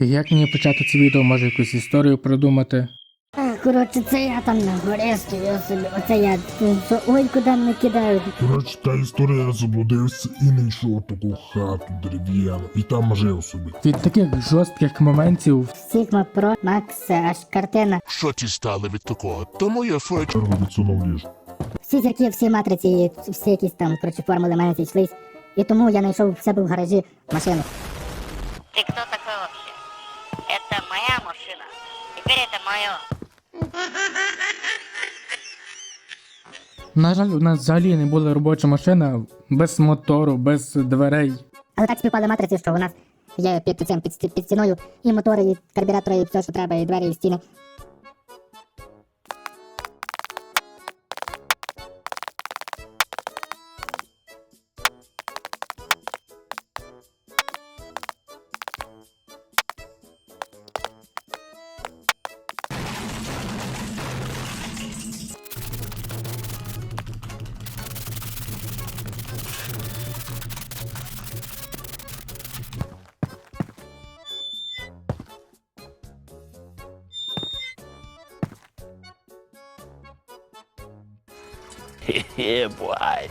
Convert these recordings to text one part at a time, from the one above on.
І як мені почати це відео, може якусь історію придумати? Коротше, це я там на горі стою собі. Оце я. це- Ой, куди мене кидають. Коротше, та історія я заблудився і знайшов таку хату дерев'яну. І там жив собі. Від таких жорстких моментів Sigma Pro Max аж картина. Що ті стали від такого? Тому я свою Чергу відсунув ліж. Всі зірки, всі матриці, всі якісь там коротше, формули мене зійшлись. І тому я знайшов в себе в гаражі машину. Кто Теперь это мое. На жаль, у нас взагалі не була робоча машина без мотору, без дверей. Але так співпали матриці, що у нас є під цим під, під стіною і мотори, і карбюратори, і все, що треба, і двері, і стіни. Yeah, boy.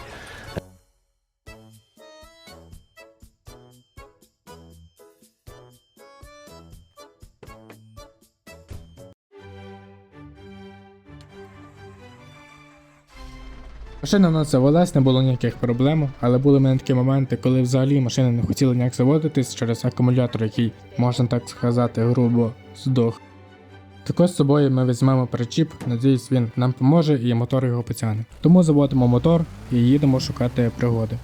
Машина в нас завелась, не було ніяких проблем, але були в мене такі моменти, коли взагалі машина не хотіла ніяк заводитись через акумулятор, який, можна так сказати, грубо здох. Також з собою ми візьмемо причіп, надіюсь, він нам поможе і мотор його потягне. Тому заводимо мотор і їдемо шукати пригоди.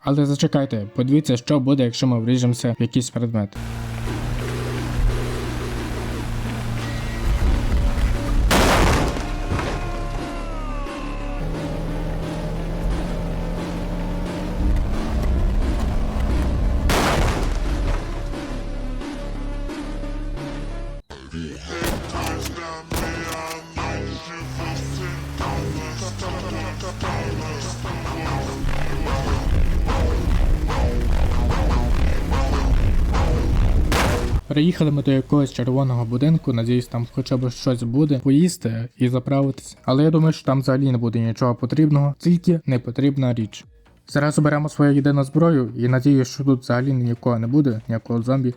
Але зачекайте, подивіться, що буде, якщо ми вріжемося в якийсь предмет. Приїхали ми до якогось червоного будинку, надіюсь, там хоча б щось буде, поїсти і заправитись. Але я думаю, що там взагалі не буде нічого потрібного, тільки непотрібна річ. Зараз оберемо свою єдину зброю і надіюсь, що тут взагалі нікого не буде, ніякого зомбі.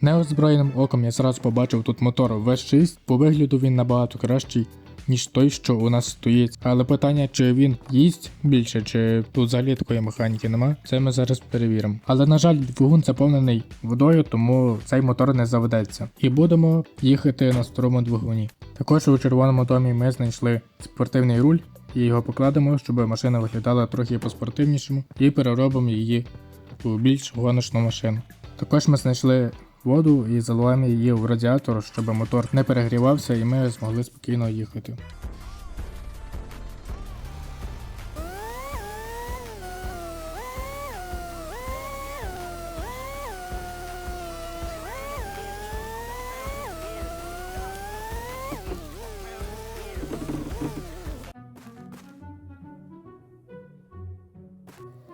Неозброєним оком я зразу побачив тут мотор V6, по вигляду він набагато кращий, ніж той, що у нас стоїть. Але питання, чи він їсть більше, чи тут взагалі такої механіки нема, це ми зараз перевіримо. Але на жаль, двигун заповнений водою, тому цей мотор не заведеться. І будемо їхати на старому двигуні. Також у червоному домі ми знайшли спортивний руль і його покладемо, щоб машина виглядала трохи поспортивнішому, і переробимо її у більш гоночну машину. Також ми знайшли воду і заливаємо її в радіатор, щоб мотор не перегрівався і ми змогли спокійно їхати.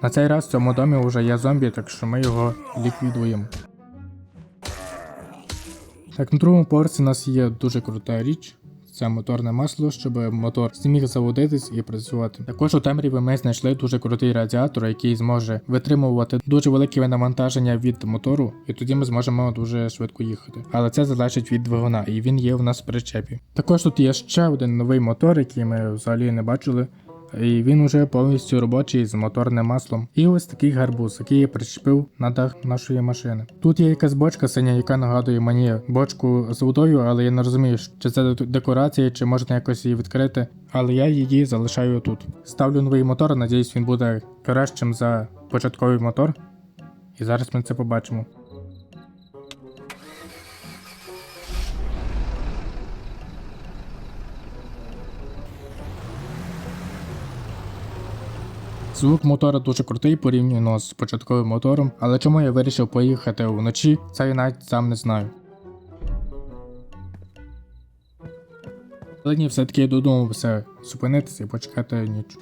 На цей раз в цьому домі вже є зомбі, так що ми його ліквідуємо. Так, на другому поверсі у нас є дуже крута річ. Це моторне масло, щоб мотор зміг заводитись і працювати. Також у темряві ми знайшли дуже крутий радіатор, який зможе витримувати дуже велике навантаження від мотору, і тоді ми зможемо дуже швидко їхати. Але це залежить від двигуна, і він є в нас в причепі. Також тут є ще один новий мотор, який ми взагалі не бачили. І він уже повністю робочий з моторним маслом. І ось такий гарбуз, який я причепив на дах нашої машини. Тут є якась бочка синя, яка нагадує мені бочку з водою, але я не розумію, чи це декорація, чи можна якось її відкрити. Але я її залишаю тут. Ставлю новий мотор, надіюсь, він буде кращим за початковий мотор. І зараз ми це побачимо. Звук мотора дуже крутий порівняно з початковим мотором, але чому я вирішив поїхати вночі, це я навіть сам не знаю. Але ні, все-таки я додумався зупинитися і почекати ніч.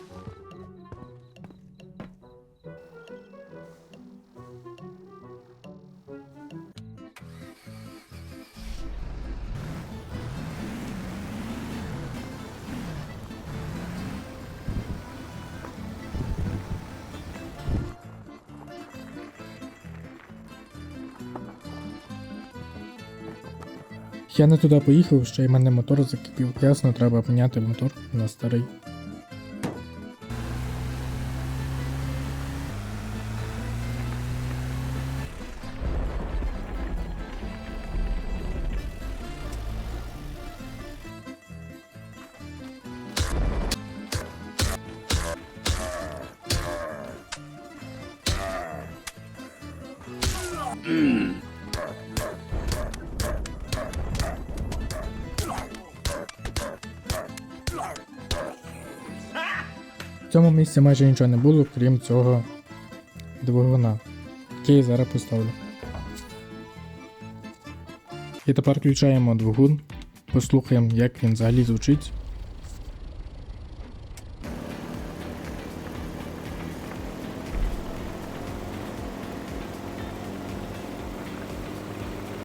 Я не туди поїхав, ще й мене мотор закипів. Ясно, треба міняти мотор на старий. В цьому місці майже нічого не було, крім цього двигуна, який я зараз поставлю. І тепер включаємо двигун, послухаємо, як він взагалі звучить.